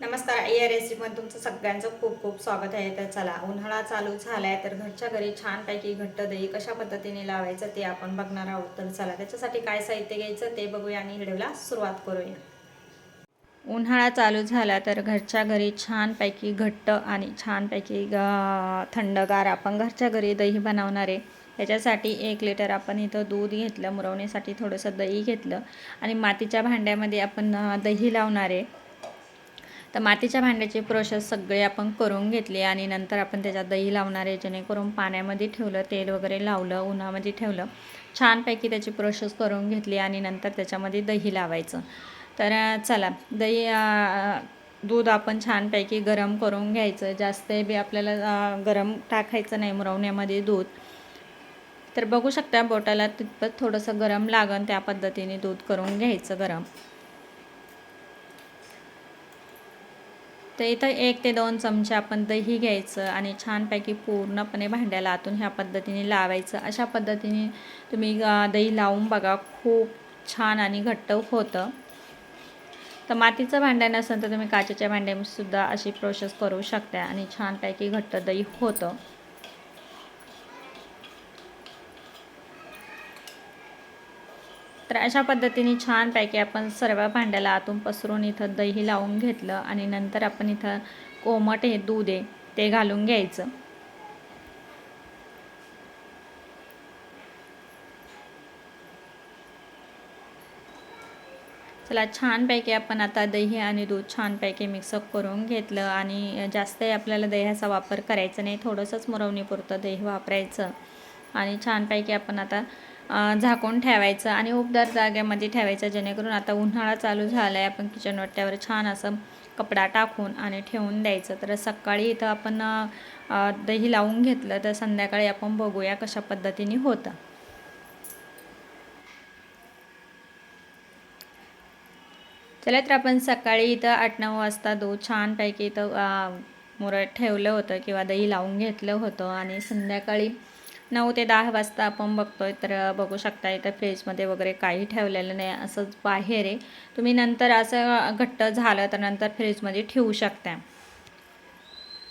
नमस्कार या रेसिपीमध्ये तुमचं सगळ्यांचं खूप खूप स्वागत आहे. तर चला उन्हाळा चालू झाला आहे तर घरच्या घरी छानपैकी घट्ट दही कशा पद्धतीने लावायचं ते आपण बघणार आहोत. तर चला त्याच्यासाठी काय साहित्य घ्यायचं ते बघूया आणि व्हिडिओला सुरुवात करूया. उन्हाळा चालू झाला तर घरच्या घरी छानपैकी घट्ट आणि छानपैकी ग- थंडगार आपण घरच्या घरी दही बनवणार आहे. याच्यासाठी एक लिटर आपण इथं दूध घेतलं मुरवण्यासाठी थोडंसं दही घेतलं आणि मातीच्या भांड्यामध्ये आपण दही लावणार आहे. तर मातीच्या भांड्याची प्रोसेस सगळे आपण करून घेतली आणि नंतर आपण त्याच्यात दही लावणार आहे जेणेकरून पाण्यामध्ये ठेवलं तेल वगैरे लावलं उन्हामध्ये ठेवलं छानपैकी त्याची प्रोसेस करून घेतली आणि नंतर त्याच्यामध्ये दही लावायचं. तर चला दही दूध आपण छानपैकी गरम करून घ्यायचं. जास्त बी आपल्याला गरम टाकायचं नाही मुरवण्यामध्ये दूध. तर बघू शकता बोटाला तितपत थोडंसं गरम लागन त्या पद्धतीने दूध करून घ्यायचं गरम. तर इथं एक ते दोन चमचे आपण दही घ्यायचं आणि छानपैकी पूर्णपणे भांड्याला आतून ह्या पद्धतीने लावायचं. अशा पद्धतीने तुम्ही दही लावून बघा खूप छान आणि घट्ट होतं. तर मातीचं भांड्या नसेल तर तुम्ही काचेच्या भांड्यासुद्धा अशी प्रोसेस करू शकता आणि छानपैकी घट्ट दही होतं. तर अशा पद्धतीने छानपैकी आपण सर्व भांड्याला आतून पसरून इथं दही लावून घेतलं आणि नंतर आपण इथं कोमट हे दूध आहे ते घालून घ्यायचं. चला छानपैकी आपण आता दही आणि दूध छानपैकी मिक्सअप करून घेतलं आणि जास्तही आपल्याला दह्याचा वापर करायचा नाही थोडंसंच मुरवणीपुरतं दही वापरायचं. आणि छानपैकी आपण आता झाकून ठेवायचं आणि उबदार जागेमध्ये ठेवायचं जेणेकरून आता उन्हाळा चालू झाला आहे आपण किचन वाट्यावर छान असं कपडा टाकून आणि ठेवून द्यायचं. तर सकाळी इथं आपण दही लावून घेतलं तर संध्याकाळी आपण बघूया कशा पद्धतीने होतं. चला तर आपण सकाळी इथं आठ नऊ वाजता दूध छानपैकी इथं अं, मुरत ठेवलं होतं किंवा दही लावून घेतलं होतं आणि संध्याकाळी नऊ ते दहा वाजता आपण बघतोय तर बघू शकता इथं फ्रीजमध्ये वगैरे काही ठेवलेलं नाही असंच बाहेर आहे. तुम्ही नंतर असं घट्ट झालं तर नंतर फ्रीजमध्ये ठेवू शकता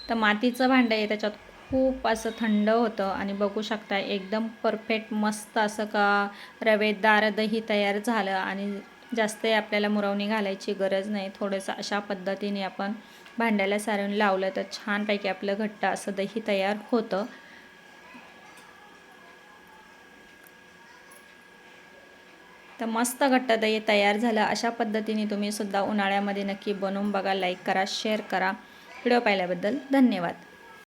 तर मातीचं भांडं आहे त्याच्यात खूप असं थंड होतं आणि बघू शकता एकदम परफेक्ट मस्त असं का रवेदार दही तयार झालं आणि जास्त आपल्याला मुरवणी घालायची गरज नाही. थोडंसं अशा पद्धतीने आपण भांड्याला सारून लावलं तर छानपैकी आपलं घट्ट असं दही तयार होतं. तर मस्त घट्ट दही तयार झालं. अशा पद्धतीने तुम्ही सुद्धा उन्हाळ्यामध्ये नक्की बनवून बघा लाईक करा शेअर करा. व्हिडिओ पाहिल्याबद्दल धन्यवाद.